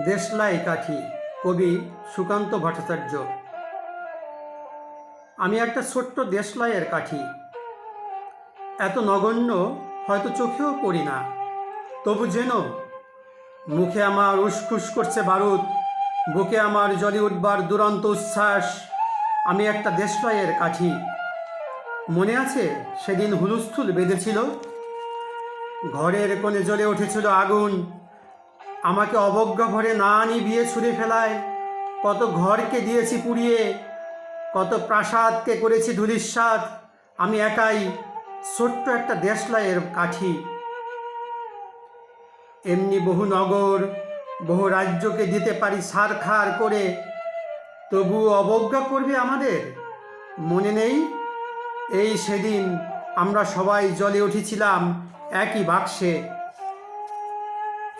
দেশলাই কাঠি, কবি সুকান্ত ভট্টাচার্য। আমি একটা ছোট্ট দেশলাইয়ের কাঠি। এত নগণ্য হয়তো চোখেও পড়ি না। তবু যেন মুখে আমার উসখুস করছে বারুদ, বুকে আমার জলে উঠবার দুরন্ত উচ্ছ্বাস। আমি একটা দেশলাইয়ের কাঠি। মনে আছে সেদিন হুলস্থুল বেঁধেছিল? ঘরের কোণে জ্বলে উঠেছিল আগুন। আমাকে অবজ্ঞা ভরে না নিভিয়ে ছুঁড়ে ফেলায়। কত ঘরকে দিয়েছি পুড়িয়ে, কত প্রাসাদকে করেছি ধুলিস্বাদ আমি একাই ছোট্ট একটা দেশলাইয়ের কাঠি। এমনি বহু নগর, বহু রাজ্যকে দিতে পারি সারখার করে। তবু অবজ্ঞা করবে আমাদের? মনে নেই? এই সেদিন আমরা সবাই জলে উঠেছিলাম একই বাক্সে।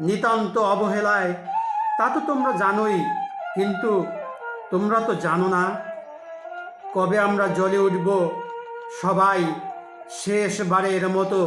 নিতান্ত অবহেলায়। তা তো তোমরা জানোই, কিন্তু তোমরা তো জানো না। কবে আমরা জলে উঠব? সবাই শেষবারের মতো